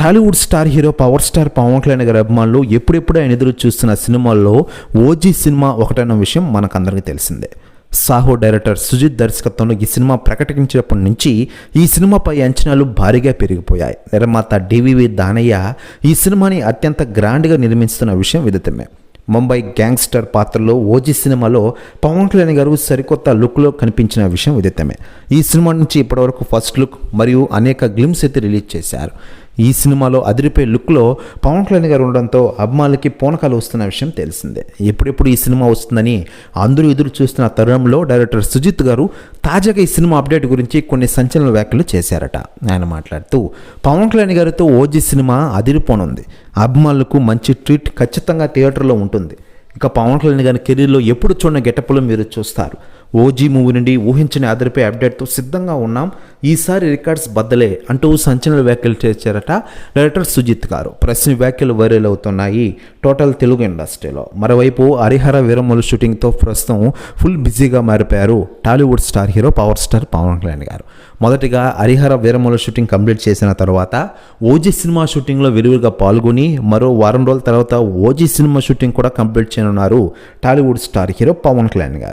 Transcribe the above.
Tollywood star hero power star Pawan Kalyan గారి అభిమానులు ఎప్పుడెప్పుడు ఆయన ఎదురు చూస్తున్న సినిమాల్లో ఓజీ సినిమా ఒకటైన విషయం మనకందరికీ తెలిసిందే. సాహో డైరెక్టర్ సుజిత్ దర్శకత్వంలో ఈ సినిమా ప్రకటించినప్పటి నుంచి ఈ సినిమాపై అంచనాలు భారీగా పెరిగిపోయాయి. నిర్మాత డివివి దానయ్య ఈ సినిమాని అత్యంత గ్రాండ్గా నిర్మిస్తున్న విషయం విదితమే ముంబై గ్యాంగ్స్టర్ పాత్రలో ఓజీ సినిమాలో పవన్ కళ్యాణ్ గారు సరికొత్త లుక్లో కనిపించిన విషయం విదితమే ఈ సినిమా నుంచి ఇప్పటివరకు ఫస్ట్ లుక్ మరియు అనేక గ్లిమ్స్ అయితే రిలీజ్ చేశారు. ఈ సినిమాలో అదిరిపోయే లుక్లో పవన్ కళ్యాణ్ గారు ఉండడంతో అభిమానులకి పూనకాలు వస్తున్న విషయం తెలిసిందే. ఎప్పుడెప్పుడు ఈ సినిమా వస్తుందని అందరూ ఎదురు చూస్తున్న తరుణంలో డైరెక్టర్ సుజిత్ గారు తాజాగా ఈ సినిమా అప్డేట్ గురించి కొన్ని సంచలన వ్యాఖ్యలు చేశారట. ఆయన మాట్లాడుతూ పవన్ కళ్యాణ్ గారితో ఓజీ సినిమా అదిరిపోనుంది. అభిమానులకు మంచి ట్రీట్ ఖచ్చితంగా థియేటర్లో ఉంటుంది. ఇక పవన్ కళ్యాణ్ గారి కెరీర్లో ఎప్పుడు చూడని గెటప్లో మీరు చూస్తారు. ఓజీ మూవీ నుండి ఊహించని అదిరిపోయే అప్డేట్తో సిద్ధంగా ఉన్నాం. ఈసారి రికార్డ్స్ బద్దలే అంటూ సంచలన వ్యాఖ్యలు చేశారట డైరెక్టర్ సుజిత్ గారు. ప్రశ్న వ్యాఖ్యలు వైరల్ అవుతున్నాయి. టోటల్ తెలుగు ఇండస్ట్రీలో. మరోవైపు హరిహర వీరమ్మలు షూటింగ్తో ప్రస్తుతం ఫుల్ బిజీగా మారిపోయారు Tollywood star hero power star Pawan Kalyan గారు. మొదటిగా హరిహర వీరమ్మల షూటింగ్ కంప్లీట్ చేసిన తర్వాత ఓజీ సినిమా షూటింగ్లో విరివిగా పాల్గొని మరో వారం రోజుల తర్వాత ఓజీ సినిమా షూటింగ్ కూడా కంప్లీట్ చేయనున్నారు Tollywood star hero Pawan Kalyan గారు.